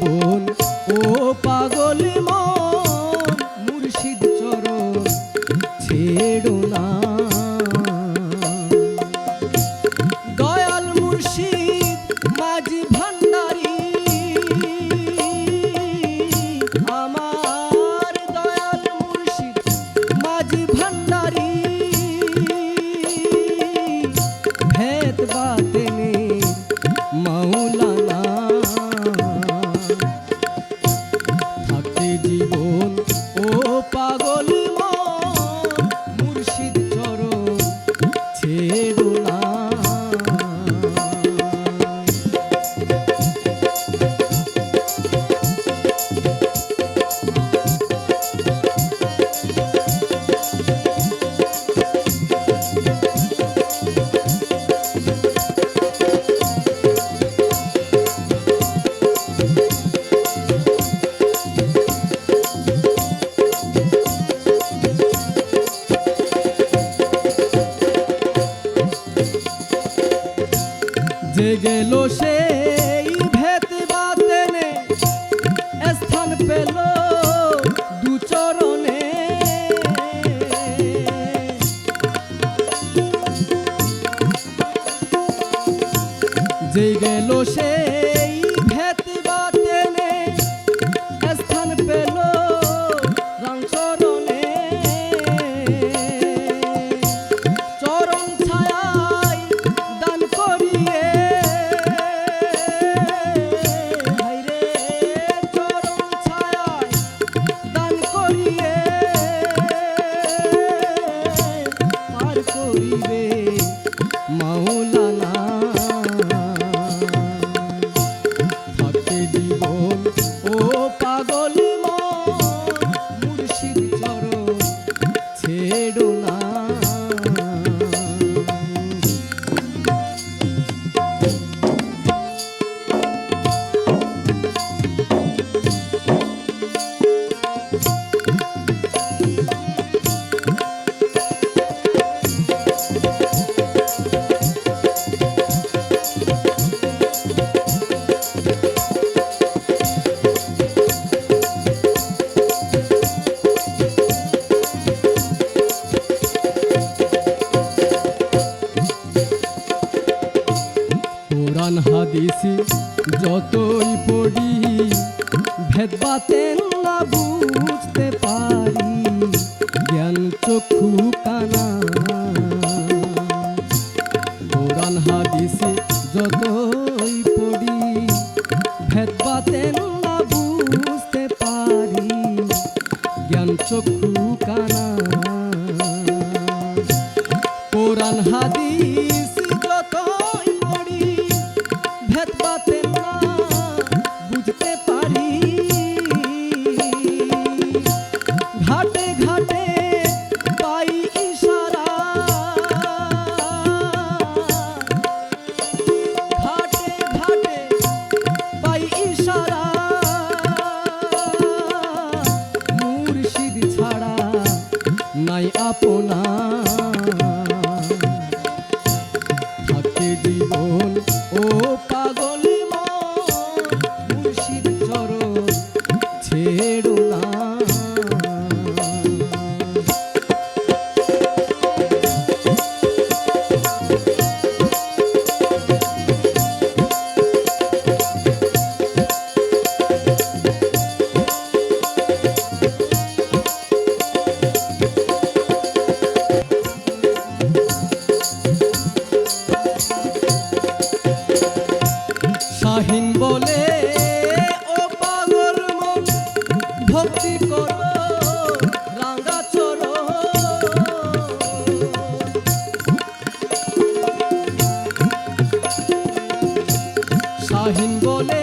বোন ও পাগল মা যে গেল সে যতই পড়ি, ভেদ না বুঝতে পারি, জ্ঞান চক্ষু কানা। কোরআন, হাদিসে যতই পড়ি, ভেদ না বুঝতে পারি, জ্ঞান চক্ষু কানা। কোরআন, হাদিস Oh, শাহিন বলে